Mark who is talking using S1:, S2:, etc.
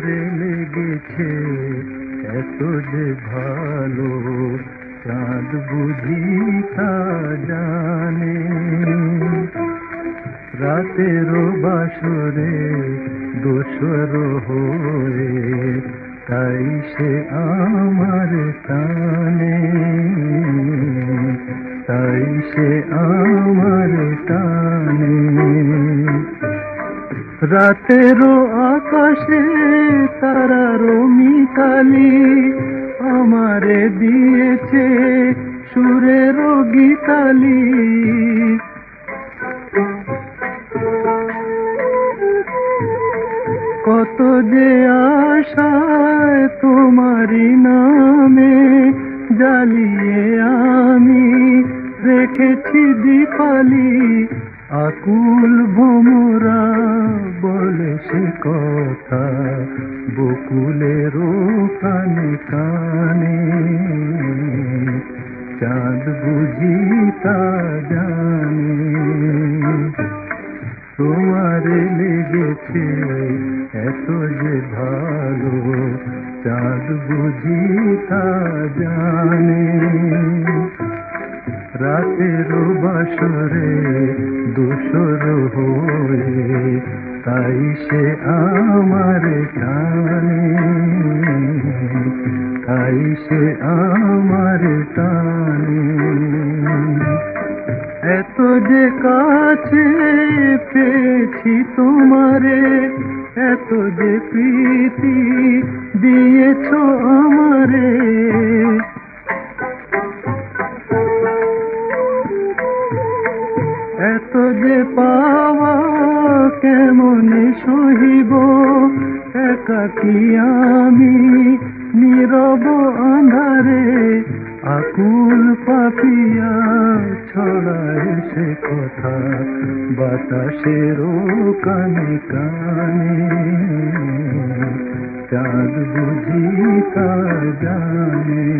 S1: তোমারে লেগেছে, এত যে ভালো, চাঁদ বুঝি তা জানে। রাতেরও বাসরে দোসর হয়ে, তাই সে আমার টানে। তাই সে আমার টানে। রাতেরও আকাশে তারারও মিতালি আমারে দিয়েছে সুরেরও গীতালি কত যে আশায় তোমারি নামে জ্বালিয়ে আমি রেখেছি দীপালি আকুল ভোমরা বলে সে কথা বকুলের কানে কানে। চাঁদ বুঝি তা জানে, তোমারে লেগেছে এত যে ভালো, চাঁদ বুঝি তা জানে। রাতের বাসরে দোসর হয়ে, তাই সে আমার টানে। তাই সে আমার টানে। এত যে কাছে পেয়েছি তোমারে, এত যে প্রীতি দিয়েছ আমারে এত যে পাওয়া কেমন সহিব একাকি আমি নীরব আন্ধারে আকুল পাপিয়া ছড়ায় সে কথা বাতাসেরও কানে কানে চাঁদ বুঝি তা জানে